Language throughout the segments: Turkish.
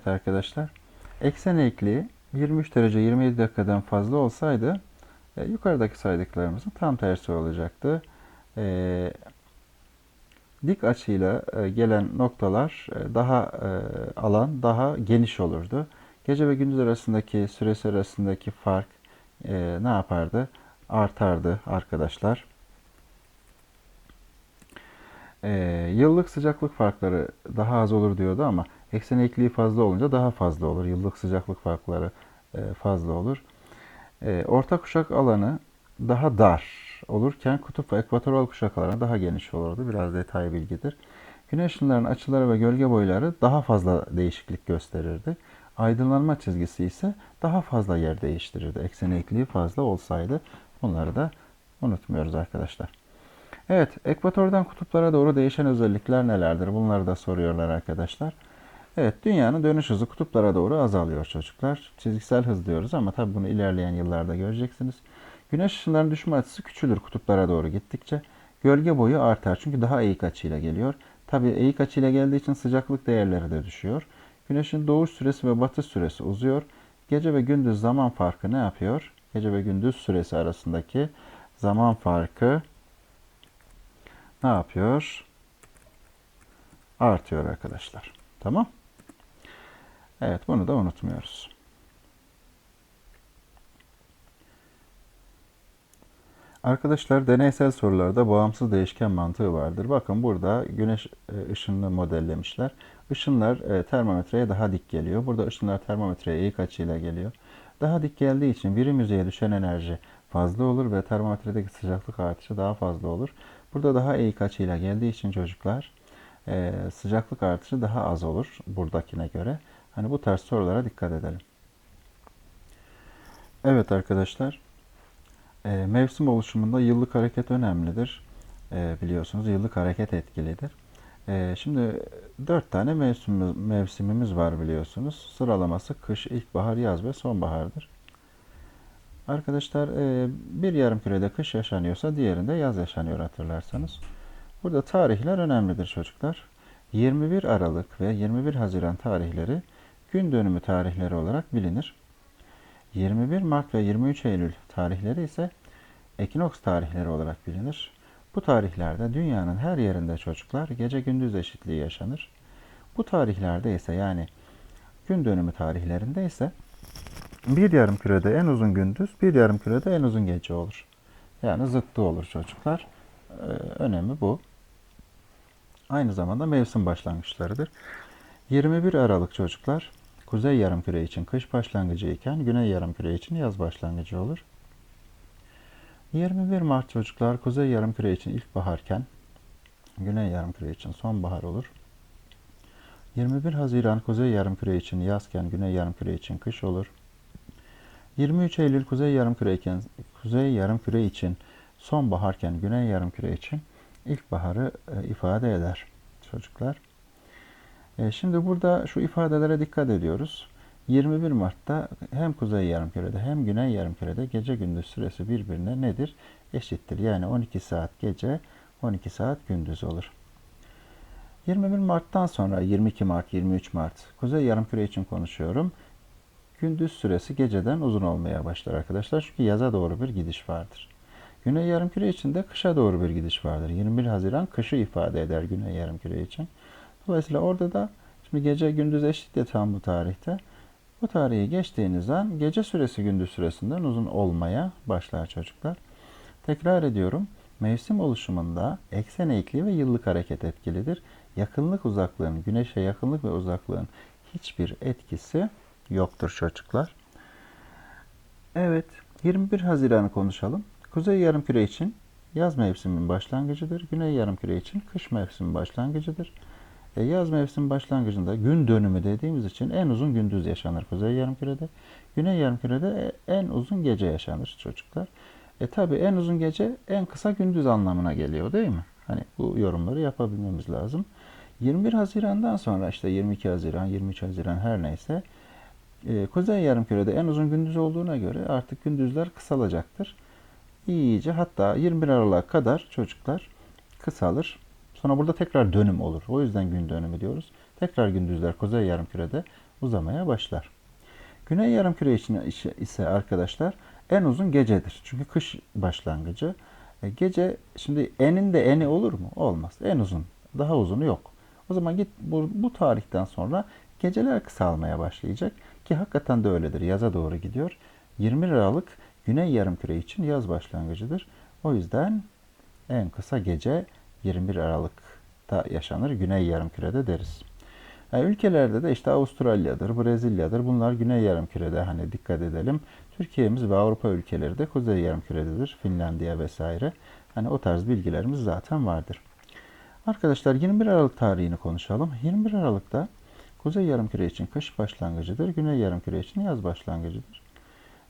Evet arkadaşlar. Eksen eğikliği 23 derece 27 dakikadan fazla olsaydı e, yukarıdaki saydıklarımızın tam tersi olacaktı. E, dik açıyla e, gelen noktalar e, daha e, alan daha geniş olurdu. Gece ve gündüz arasındaki süresi arasındaki fark e, ne yapardı? Artardı arkadaşlar. E, yıllık sıcaklık farkları daha az olur diyordu ama eksen eğikliği fazla olunca daha fazla olur. Yıllık sıcaklık farkları e, fazla olur. E, orta kuşak alanı daha dar olurken kutup ve ekvatoral kuşak alanı daha geniş olurdu. Biraz detay bilgidir. Güneş ışınlarının açıları ve gölge boyları daha fazla değişiklik gösterirdi. Aydınlanma çizgisi ise daha fazla yer değiştirirdi. Eksen eğikliği fazla olsaydı bunları da unutmuyoruz arkadaşlar. Evet, ekvatordan kutuplara doğru değişen özellikler nelerdir? Bunları da soruyorlar arkadaşlar. Evet, dünyanın dönüş hızı kutuplara doğru azalıyor çocuklar. Çizgisel hız diyoruz ama tabii bunu ilerleyen yıllarda göreceksiniz. Güneş ışınlarının düşme açısı küçülür kutuplara doğru gittikçe. Gölge boyu artar çünkü daha eğik açıyla geliyor. Tabii eğik açıyla geldiği için sıcaklık değerleri de düşüyor. Güneşin doğuş süresi ve batış süresi uzuyor. Gece ve gündüz zaman farkı ne yapıyor? Gece ve gündüz süresi arasındaki zaman farkı ne yapıyor? Artıyor arkadaşlar. Tamam? Evet bunu da unutmuyoruz. Arkadaşlar deneysel sorularda bağımsız değişken mantığı vardır. Bakın burada güneş e, ışınını modellemişler. Işınlar e, termometreye daha dik geliyor. Burada ışınlar termometreye eğik açıyla geliyor. Daha dik geldiği için birim yüzeye düşen enerji fazla olur ve termometredeki sıcaklık artışı daha fazla olur. Burada daha eğik açıyla geldiği için çocuklar e, sıcaklık artışı daha az olur buradakine göre. Hani bu tarz sorulara dikkat edelim. Evet arkadaşlar. E, mevsim oluşumunda yıllık hareket önemlidir. E, biliyorsunuz yıllık hareket etkilidir. E, şimdi dört tane mevsimimiz, mevsimimiz var biliyorsunuz. Sıralaması kış, ilkbahar, yaz ve sonbahardır. Arkadaşlar e, bir yarım kürede kış yaşanıyorsa diğerinde yaz yaşanıyor hatırlarsanız. Burada tarihler önemlidir çocuklar. 21 Aralık ve 21 Haziran tarihleri gün dönümü tarihleri olarak bilinir. 21 Mart ve 23 Eylül tarihleri ise ekinoks tarihleri olarak bilinir. Bu tarihlerde dünyanın her yerinde çocuklar gece gündüz eşitliği yaşanır. Bu tarihlerde ise yani gün dönümü tarihlerinde ise bir yarım kürede en uzun gündüz, bir yarım kürede en uzun gece olur. Yani zıttı olur çocuklar. Ee, önemi bu. Aynı zamanda mevsim başlangıçlarıdır. 21 Aralık çocuklar kuzey yarımküre için kış başlangıcı iken güney yarımküre için yaz başlangıcı olur. 21 Mart çocuklar kuzey yarımküre için ilkbaharken güney yarımküre için sonbahar olur. 21 Haziran kuzey yarımküre için yazken güney yarımküre için kış olur. 23 Eylül kuzey yarımküre için kuzey yarımküre için sonbaharken güney yarımküre için ilkbaharı e, ifade eder çocuklar. E, şimdi burada şu ifadelere dikkat ediyoruz. 21 Mart'ta hem kuzey yarımkürede hem güney yarımkürede gece gündüz süresi birbirine nedir? Eşittir. Yani 12 saat gece, 12 saat gündüz olur. 21 Mart'tan sonra 22 Mart, 23 Mart kuzey yarımküre için konuşuyorum. Gündüz süresi geceden uzun olmaya başlar arkadaşlar. Çünkü yaza doğru bir gidiş vardır. Güney yarımküre için de kışa doğru bir gidiş vardır. 21 Haziran kışı ifade eder güney yarımküre için. Dolayısıyla orada da şimdi gece gündüz eşit ya tam bu tarihte. Bu tarihi geçtiğiniz an gece süresi gündüz süresinden uzun olmaya başlar çocuklar. Tekrar ediyorum. Mevsim oluşumunda eksen eğikliği ve yıllık hareket etkilidir. Yakınlık uzaklığın, güneşe yakınlık ve uzaklığın hiçbir etkisi yoktur çocuklar. Evet, 21 Haziran'ı konuşalım. Kuzey yarımküre için yaz mevsiminin başlangıcıdır. Güney yarımküre için kış mevsiminin başlangıcıdır. E, yaz mevsim başlangıcında gün dönümü dediğimiz için en uzun gündüz yaşanır kuzey yarımkürede. Güney yarımkürede en uzun gece yaşanır çocuklar. E tabi en uzun gece en kısa gündüz anlamına geliyor değil mi? Hani bu yorumları yapabilmemiz lazım. 21 Haziran'dan sonra işte 22 Haziran, 23 Haziran her neyse e, kuzey yarımkürede en uzun gündüz olduğuna göre artık gündüzler kısalacaktır. İyice hatta 21 Aralık'a kadar çocuklar kısalır. Sonra burada tekrar dönüm olur. O yüzden gün dönümü diyoruz. Tekrar gündüzler kuzey yarımkürede uzamaya başlar. Güney yarımküre için ise- arkadaşlar en uzun gecedir. Çünkü kış başlangıcı. E, gece şimdi enin de eni olur mu? Olmaz. En uzun. Daha uzunu yok. O zaman git bu, bu tarihten sonra geceler kısalmaya başlayacak ki hakikaten de öyledir. Yaza doğru gidiyor. 20 Aralık Güney Yarımküre için yaz başlangıcıdır. O yüzden en kısa gece 21 Aralık'ta yaşanır. Güney Yarımküre'de deriz. Yani ülkelerde de işte Avustralya'dır, Brezilya'dır. Bunlar Güney Yarımküre'de hani dikkat edelim. Türkiye'miz ve Avrupa ülkeleri de Kuzey Yarımküre'dedir. Finlandiya vesaire. Hani o tarz bilgilerimiz zaten vardır. Arkadaşlar 21 Aralık tarihini konuşalım. 21 Aralık'ta Kuzey Yarımküre için kış başlangıcıdır. Güney Yarımküre için yaz başlangıcıdır.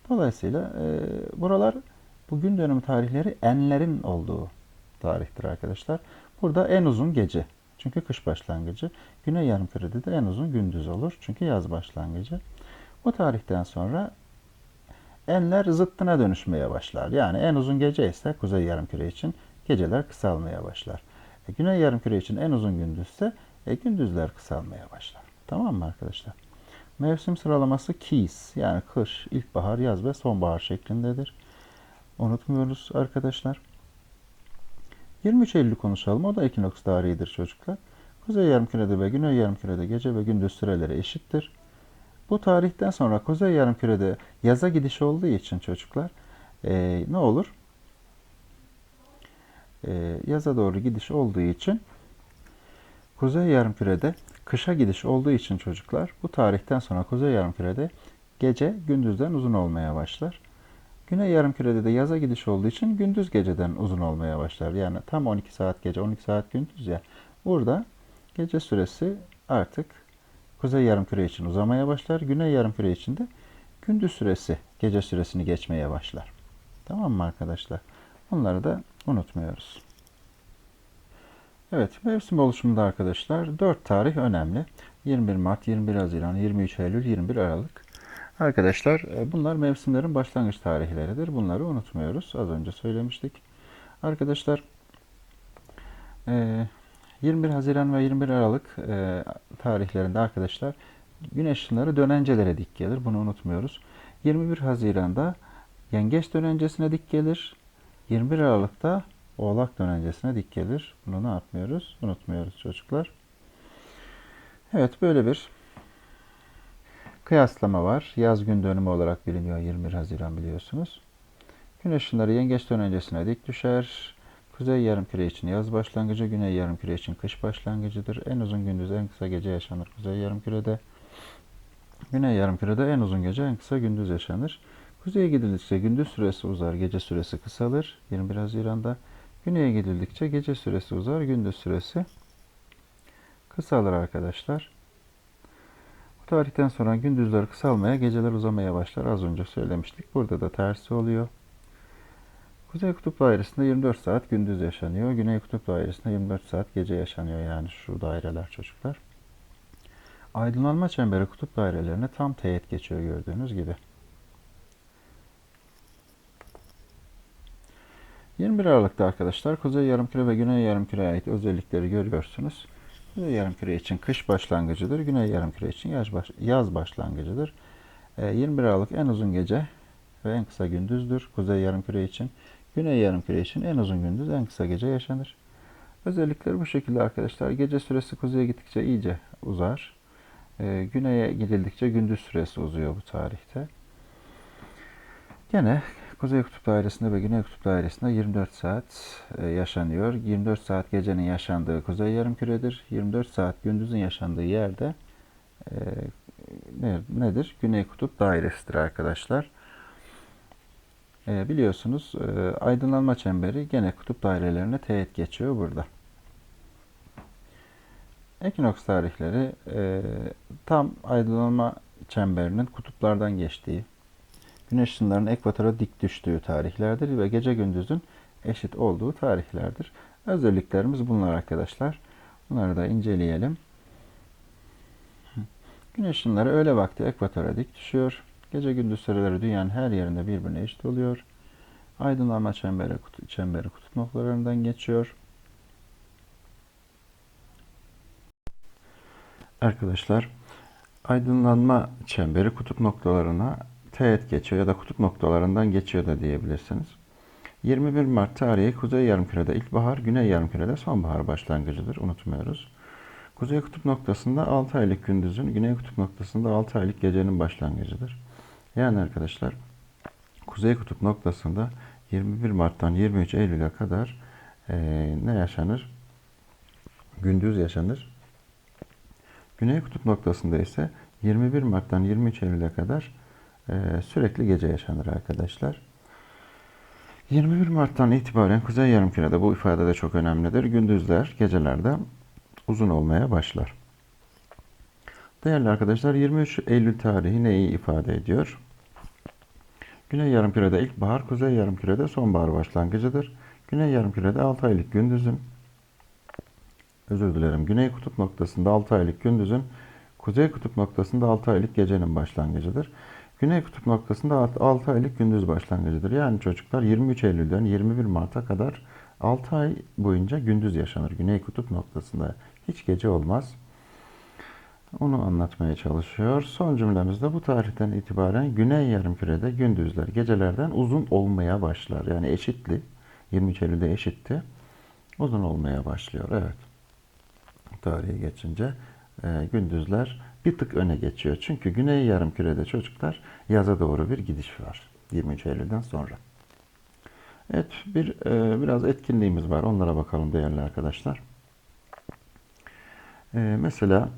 Dolayısıyla e, buralar bu gün tarihleri enlerin olduğu tarihtir arkadaşlar. Burada en uzun gece. Çünkü kış başlangıcı. Güney Yarımküre'de de en uzun gündüz olur. Çünkü yaz başlangıcı. Bu tarihten sonra enler zıttına dönüşmeye başlar. Yani en uzun gece ise Kuzey Yarımküre için geceler kısalmaya başlar. E, Güney Yarımküre için en uzun gündüzse e, gündüzler kısalmaya başlar. Tamam mı arkadaşlar? Mevsim sıralaması KIS yani kış, ilkbahar, yaz ve sonbahar şeklindedir. Unutmuyoruz arkadaşlar. 23 Eylül konuşalım. O da ekinoks tarihidir çocuklar. Kuzey Yarımküre'de ve Güney Yarımküre'de gece ve gündüz süreleri eşittir. Bu tarihten sonra Kuzey Yarımküre'de yaza gidiş olduğu için çocuklar e, ne olur? E, yaza doğru gidiş olduğu için Kuzey Yarımküre'de kışa gidiş olduğu için çocuklar bu tarihten sonra Kuzey Yarımküre'de gece gündüzden uzun olmaya başlar. Güney Yarımküre'de de yaza gidiş olduğu için gündüz geceden uzun olmaya başlar. Yani tam 12 saat gece, 12 saat gündüz ya. Burada gece süresi artık Kuzey Yarımküre için uzamaya başlar. Güney Yarımküre için de gündüz süresi gece süresini geçmeye başlar. Tamam mı arkadaşlar? Bunları da unutmuyoruz. Evet, mevsim oluşumunda arkadaşlar 4 tarih önemli. 21 Mart, 21 Haziran, 23 Eylül, 21 Aralık. Arkadaşlar e, bunlar mevsimlerin başlangıç tarihleridir. Bunları unutmuyoruz. Az önce söylemiştik. Arkadaşlar e, 21 Haziran ve 21 Aralık e, tarihlerinde arkadaşlar güneş ışınları dönencelere dik gelir. Bunu unutmuyoruz. 21 Haziran'da yengeç dönencesine dik gelir. 21 Aralık'ta oğlak dönencesine dik gelir. Bunu ne yapmıyoruz? Unutmuyoruz çocuklar. Evet böyle bir kıyaslama var. Yaz gün dönümü olarak biliniyor 21 Haziran biliyorsunuz. Güneş ışınları yengeç dönencesine dik düşer. Kuzey yarımküre için yaz başlangıcı, güney yarımküre için kış başlangıcıdır. En uzun gündüz, en kısa gece yaşanır kuzey yarımkürede. Güney yarımkürede en uzun gece, en kısa gündüz yaşanır. Kuzeye gidildikçe gündüz süresi uzar, gece süresi kısalır 21 Haziran'da. Güneye gidildikçe gece süresi uzar, gündüz süresi kısalır arkadaşlar. Tarihten sonra gündüzler kısalmaya, geceler uzamaya başlar. Az önce söylemiştik. Burada da tersi oluyor. Kuzey Kutup Dairesi'nde 24 saat gündüz yaşanıyor. Güney Kutup Dairesi'nde 24 saat gece yaşanıyor yani şu daireler çocuklar. Aydınlanma çemberi kutup dairelerine tam teğet geçiyor gördüğünüz gibi. 21 Aralık'ta arkadaşlar Kuzey Yarımküre ve Güney Yarımküre'ye ait özellikleri görüyorsunuz. Kuzey Yarımküre için kış başlangıcıdır. Güney Yarımküre için yaz, baş, yaz başlangıcıdır. E, 21 Aralık en uzun gece ve en kısa gündüzdür. Kuzey Yarımküre için. Güney Yarımküre için en uzun gündüz, en kısa gece yaşanır. Özellikleri bu şekilde arkadaşlar. Gece süresi kuzeye gittikçe iyice uzar. E, güneye gidildikçe gündüz süresi uzuyor bu tarihte. Gene Kuzey Kutup Dairesi'nde ve Güney Kutup Dairesi'nde 24 saat e, yaşanıyor. 24 saat gecenin yaşandığı Kuzey Yarımküre'dir. 24 saat gündüzün yaşandığı yerde e, ne, nedir? Güney Kutup Dairesi'dir arkadaşlar. E, biliyorsunuz aydınlanma çemberi gene kutup dairelerine teğet geçiyor burada. Ekinoks tarihleri tam aydınlanma çemberinin kutuplardan geçtiği, güneş ışınlarının ekvatora dik düştüğü tarihlerdir ve gece gündüzün eşit olduğu tarihlerdir. Özelliklerimiz bunlar arkadaşlar. Bunları da inceleyelim. Güneş ışınları öğle vakti ekvatora dik düşüyor. Gece gündüz süreleri dünyanın her yerinde birbirine eşit oluyor. Aydınlanma çemberi, kutu, çemberi kutup noktalarından geçiyor. Arkadaşlar Aydınlanma çemberi kutup noktalarına teğet geçiyor ya da kutup noktalarından geçiyor da diyebilirsiniz. 21 Mart tarihi Kuzey Yarımküre'de ilkbahar, Güney Yarımküre'de sonbahar başlangıcıdır. Unutmuyoruz. Kuzey kutup noktasında 6 aylık gündüzün, Güney kutup noktasında 6 aylık gecenin başlangıcıdır. Yani arkadaşlar Kuzey kutup noktasında 21 Mart'tan 23 Eylül'e kadar eee, ne yaşanır? Gündüz yaşanır. Güney kutup noktasında ise 21 Mart'tan 23 Eylül'e kadar sürekli gece yaşanır arkadaşlar. 21 Mart'tan itibaren Kuzey Yarımküre'de bu ifade de çok önemlidir. Gündüzler gecelerde uzun olmaya başlar. Değerli arkadaşlar 23 Eylül tarihi neyi ifade ediyor? Güney Yarımküre'de ilkbahar, Kuzey Yarımküre'de sonbahar başlangıcıdır. Güney Yarımküre'de 6 aylık gündüzün özür dilerim. Güney kutup noktasında 6 aylık gündüzün, kuzey kutup noktasında 6 aylık gecenin başlangıcıdır. Güney kutup noktasında 6 aylık gündüz başlangıcıdır. Yani çocuklar 23 Eylül'den 21 Mart'a kadar 6 ay boyunca gündüz yaşanır. Güney kutup noktasında hiç gece olmaz. Onu anlatmaya çalışıyor. Son cümlemizde bu tarihten itibaren Güney Yarımküre'de gündüzler gecelerden uzun olmaya başlar. Yani eşitli. 23 Eylül'de eşitti. Uzun olmaya başlıyor. Evet. Tarihi geçince e, gündüzler bir tık öne geçiyor. Çünkü Güney Yarımküre'de çocuklar yaza doğru bir gidiş var. 23 Eylül'den sonra. Evet, bir e, biraz etkinliğimiz var. Onlara bakalım değerli arkadaşlar. E, mesela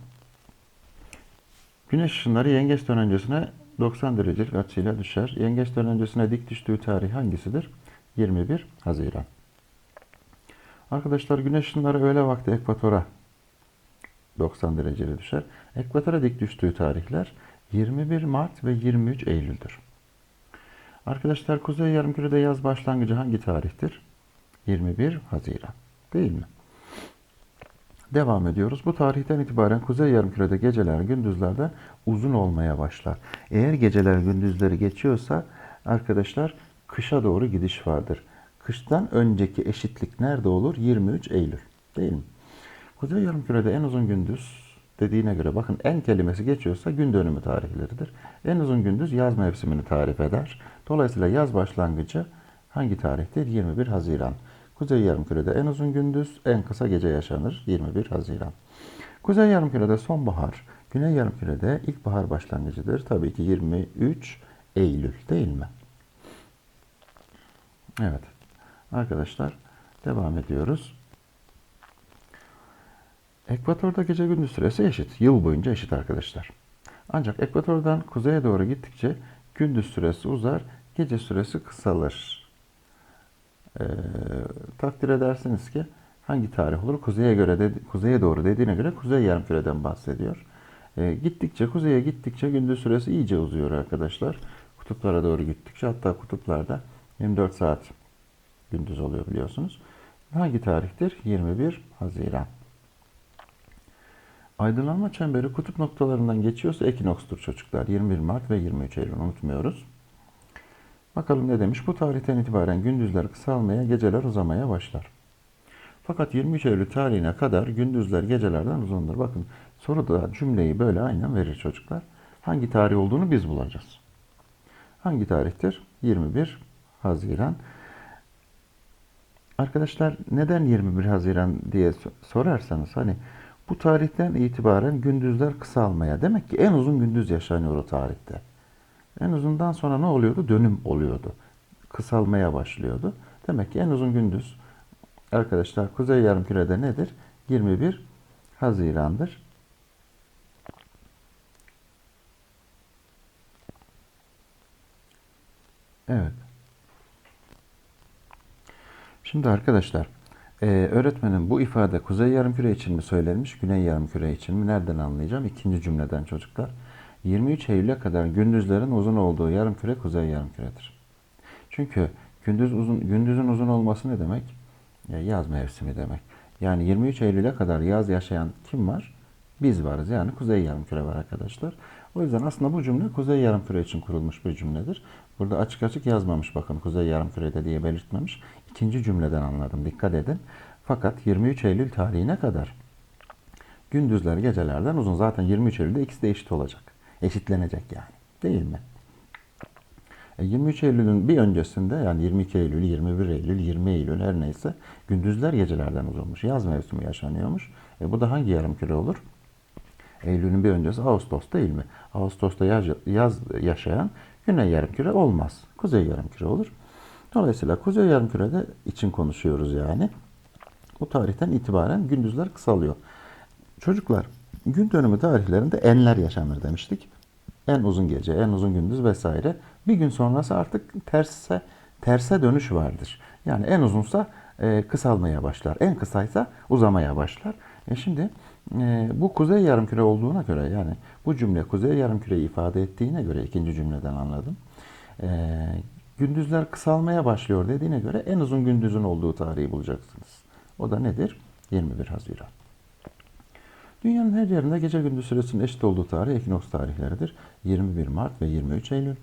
Güneş ışınları yengeç dönencesine 90 derecelik açıyla düşer. Yengeç dönencesine dik düştüğü tarih hangisidir? 21 Haziran. Arkadaşlar güneş ışınları öğle vakti ekvatora 90 dereceli düşer. Ekvatora dik düştüğü tarihler 21 Mart ve 23 Eylül'dür. Arkadaşlar Kuzey Yarımküre'de yaz başlangıcı hangi tarihtir? 21 Haziran. Değil mi? Devam ediyoruz. Bu tarihten itibaren Kuzey Yarımküre'de geceler gündüzlerde uzun olmaya başlar. Eğer geceler gündüzleri geçiyorsa arkadaşlar kışa doğru gidiş vardır. Kıştan önceki eşitlik nerede olur? 23 Eylül. Değil mi? Kuzey Yarımküre'de en uzun gündüz dediğine göre bakın en kelimesi geçiyorsa gün dönümü tarihleridir. En uzun gündüz yaz mevsimini tarif eder. Dolayısıyla yaz başlangıcı hangi tarihtir? 21 Haziran. Kuzey Yarımküre'de en uzun gündüz, en kısa gece yaşanır 21 Haziran. Kuzey Yarımküre'de sonbahar, Güney Yarımküre'de ilkbahar başlangıcıdır. Tabii ki 23 Eylül değil mi? Evet. Arkadaşlar devam ediyoruz. Ekvatorda gece gündüz süresi eşit. Yıl boyunca eşit arkadaşlar. Ancak ekvatordan kuzeye doğru gittikçe gündüz süresi uzar, gece süresi kısalır. Ee, takdir edersiniz ki hangi tarih olur? Kuzeye göre de, kuzeye doğru dediğine göre kuzey yarımküreden bahsediyor. Ee, gittikçe kuzeye gittikçe gündüz süresi iyice uzuyor arkadaşlar. Kutuplara doğru gittikçe hatta kutuplarda 24 saat gündüz oluyor biliyorsunuz. Hangi tarihtir? 21 Haziran. Aydınlanma çemberi kutup noktalarından geçiyorsa ekinokstur çocuklar. 21 Mart ve 23 Eylül unutmuyoruz. Bakalım ne demiş? Bu tarihten itibaren gündüzler kısalmaya, geceler uzamaya başlar. Fakat 23 Eylül tarihine kadar gündüzler gecelerden uzundur. Bakın soruda cümleyi böyle aynen verir çocuklar. Hangi tarih olduğunu biz bulacağız. Hangi tarihtir? 21 Haziran. Arkadaşlar neden 21 Haziran diye sorarsanız hani bu tarihten itibaren gündüzler kısalmaya. Demek ki en uzun gündüz yaşanıyor o tarihte. En uzundan sonra ne oluyordu? Dönüm oluyordu. Kısalmaya başlıyordu. Demek ki en uzun gündüz arkadaşlar Kuzey Yarımküre'de nedir? 21 Haziran'dır. Evet. Şimdi arkadaşlar ee, öğretmenin bu ifade kuzey yarımküre için mi söylenmiş, güney yarımküre için mi? Nereden anlayacağım? İkinci cümleden çocuklar. 23 Eylül'e kadar gündüzlerin uzun olduğu yarımküre kuzey yarımküredir. Çünkü gündüz uzun, gündüzün uzun olması ne demek? Yaz mevsimi demek. Yani 23 Eylül'e kadar yaz yaşayan kim var? Biz varız. Yani kuzey yarımküre var arkadaşlar. O yüzden aslında bu cümle kuzey yarımküre için kurulmuş bir cümledir. Burada açık açık yazmamış bakın kuzey yarımkürede diye belirtmemiş. İkinci cümleden anladım. Dikkat edin. Fakat 23 Eylül tarihine kadar gündüzler gecelerden uzun. Zaten 23 Eylül'de ikisi de eşit olacak. Eşitlenecek yani. Değil mi? E 23 Eylül'ün bir öncesinde yani 22 Eylül, 21 Eylül, 20 Eylül her neyse gündüzler gecelerden uzunmuş. Yaz mevsimi yaşanıyormuş. E bu da hangi yarım küre olur? Eylül'ün bir öncesi Ağustos değil mi? Ağustos'ta yaz, yaz yaşayan güney yarımküre olmaz. Kuzey yarımküre olur. Dolayısıyla kuzey yarımkürede için konuşuyoruz yani. Bu tarihten itibaren gündüzler kısalıyor. Çocuklar gün dönümü tarihlerinde enler yaşanır demiştik. En uzun gece, en uzun gündüz vesaire. Bir gün sonrası artık terse terse dönüş vardır. Yani en uzunsa e, kısalmaya başlar. En kısaysa uzamaya başlar. E şimdi e, bu kuzey yarımküre olduğuna göre yani bu cümle kuzey yarımküreyi ifade ettiğine göre ikinci cümleden anladım. E, gündüzler kısalmaya başlıyor dediğine göre en uzun gündüzün olduğu tarihi bulacaksınız. O da nedir? 21 Haziran. Dünyanın her yerinde gece gündüz süresinin eşit olduğu tarih ekinoks tarihleridir. 21 Mart ve 23 Eylül.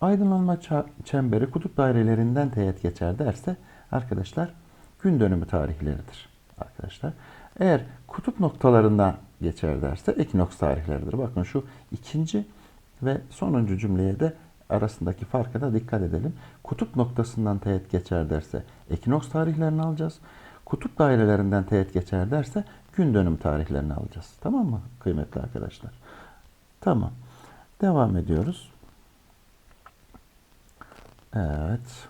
Aydınlanma çemberi kutup dairelerinden teğet geçer derse arkadaşlar gün dönümü tarihleridir. Arkadaşlar eğer kutup noktalarından geçer derse ekinoks tarihleridir. Bakın şu ikinci ve sonuncu cümleye de arasındaki farka da dikkat edelim. Kutup noktasından teğet geçer derse ekinoks tarihlerini alacağız. Kutup dairelerinden teğet geçer derse gün dönüm tarihlerini alacağız. Tamam mı kıymetli arkadaşlar? Tamam. Devam ediyoruz. Evet.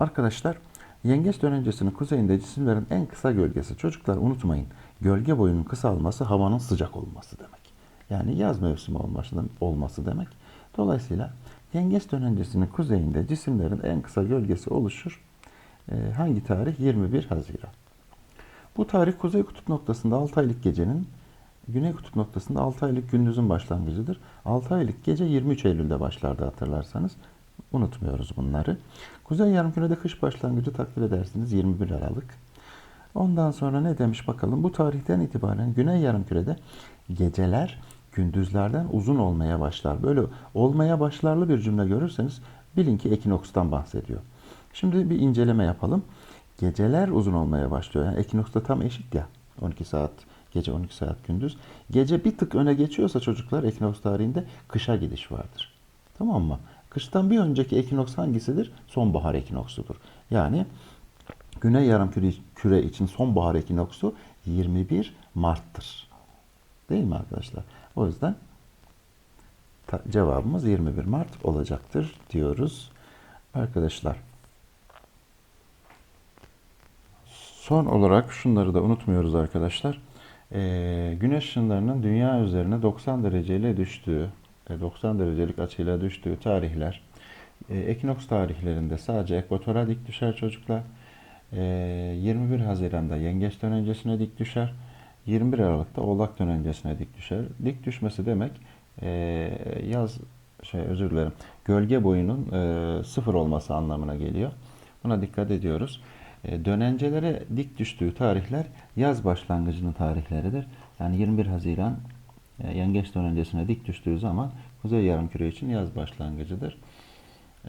Arkadaşlar yengeç dönencesinin kuzeyinde cisimlerin en kısa gölgesi. Çocuklar unutmayın. Gölge boyunun kısalması havanın sıcak olması demek. Yani yaz mevsimi olması, demek. Dolayısıyla yengeç dönencesinin kuzeyinde cisimlerin en kısa gölgesi oluşur. Ee, hangi tarih? 21 Haziran. Bu tarih kuzey kutup noktasında 6 aylık gecenin güney kutup noktasında 6 aylık gündüzün başlangıcıdır. 6 aylık gece 23 Eylül'de başlardı hatırlarsanız. Unutmuyoruz bunları. Kuzey yarımkürede kış başlangıcı takdir edersiniz 21 Aralık. Ondan sonra ne demiş bakalım. Bu tarihten itibaren güney yarımkürede geceler gündüzlerden uzun olmaya başlar. Böyle olmaya başlarlı bir cümle görürseniz bilin ki ekinokstan bahsediyor. Şimdi bir inceleme yapalım. Geceler uzun olmaya başlıyor. Yani ekinoksta tam eşit ya. 12 saat gece 12 saat gündüz. Gece bir tık öne geçiyorsa çocuklar ekinoks tarihinde kışa gidiş vardır. Tamam mı? Kıştan bir önceki ekinoks hangisidir? Sonbahar ekinoksudur. Yani Güney yarımküre küre için sonbahar ekinoksu 21 Mart'tır. Değil mi arkadaşlar? O yüzden cevabımız 21 Mart olacaktır diyoruz. Arkadaşlar son olarak şunları da unutmuyoruz arkadaşlar. Ee, güneş ışınlarının dünya üzerine 90 dereceyle düştüğü, 90 derecelik açıyla düştüğü tarihler, e, ekinoks tarihlerinde sadece ekvatora dik düşer çocuklar. 21 Haziran'da Yengeç dönencesine dik düşer. 21 Aralık'ta Oğlak dönencesine dik düşer. Dik düşmesi demek yaz şey özür dilerim gölge boyunun sıfır olması anlamına geliyor. Buna dikkat ediyoruz. Dönencelere dik düştüğü tarihler yaz başlangıcının tarihleridir. Yani 21 Haziran yengeç dönencesine dik düştüğü zaman Kuzey Yarımküre için yaz başlangıcıdır.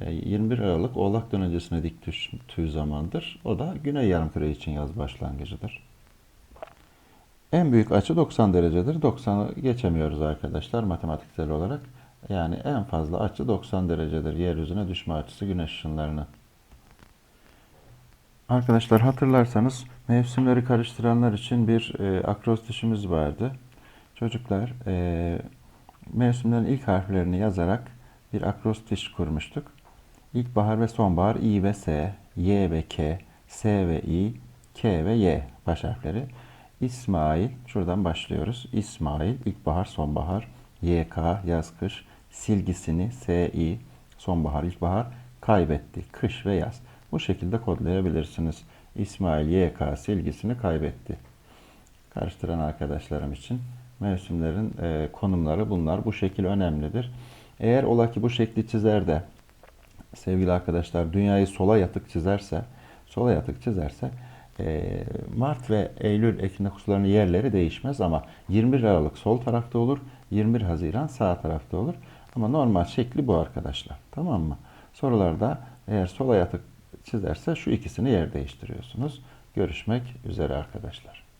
21 e, Aralık Oğlak dönencesine dik düştüğü zamandır. O da Güney Yarımküre için yaz başlangıcıdır. En büyük açı 90 derecedir. 90'ı geçemiyoruz arkadaşlar matematiksel olarak. Yani en fazla açı 90 derecedir. Yeryüzüne düşme açısı güneş ışınlarının. Arkadaşlar hatırlarsanız mevsimleri karıştıranlar için bir e, akrostişimiz vardı. Çocuklar e, mevsimlerin ilk harflerini yazarak bir akrostiş kurmuştuk. İlkbahar ve sonbahar İ ve S, Y ve K, S ve İ, K ve Y baş harfleri. İsmail, şuradan başlıyoruz. İsmail, ilkbahar, sonbahar, YK, yaz, kış, silgisini, SI, sonbahar, ilkbahar, kaybetti, kış ve yaz. Bu şekilde kodlayabilirsiniz. İsmail YK silgisini kaybetti. Karıştıran arkadaşlarım için mevsimlerin e, konumları bunlar. Bu şekil önemlidir. Eğer ola ki bu şekli çizer de sevgili arkadaşlar dünyayı sola yatık çizerse, sola yatık çizerse e, Mart ve Eylül ekinokslarının yerleri değişmez ama 21 Aralık sol tarafta olur, 21 Haziran sağ tarafta olur. Ama normal şekli bu arkadaşlar. Tamam mı? Sorularda eğer sola yatık çizerse şu ikisini yer değiştiriyorsunuz. Görüşmek üzere arkadaşlar.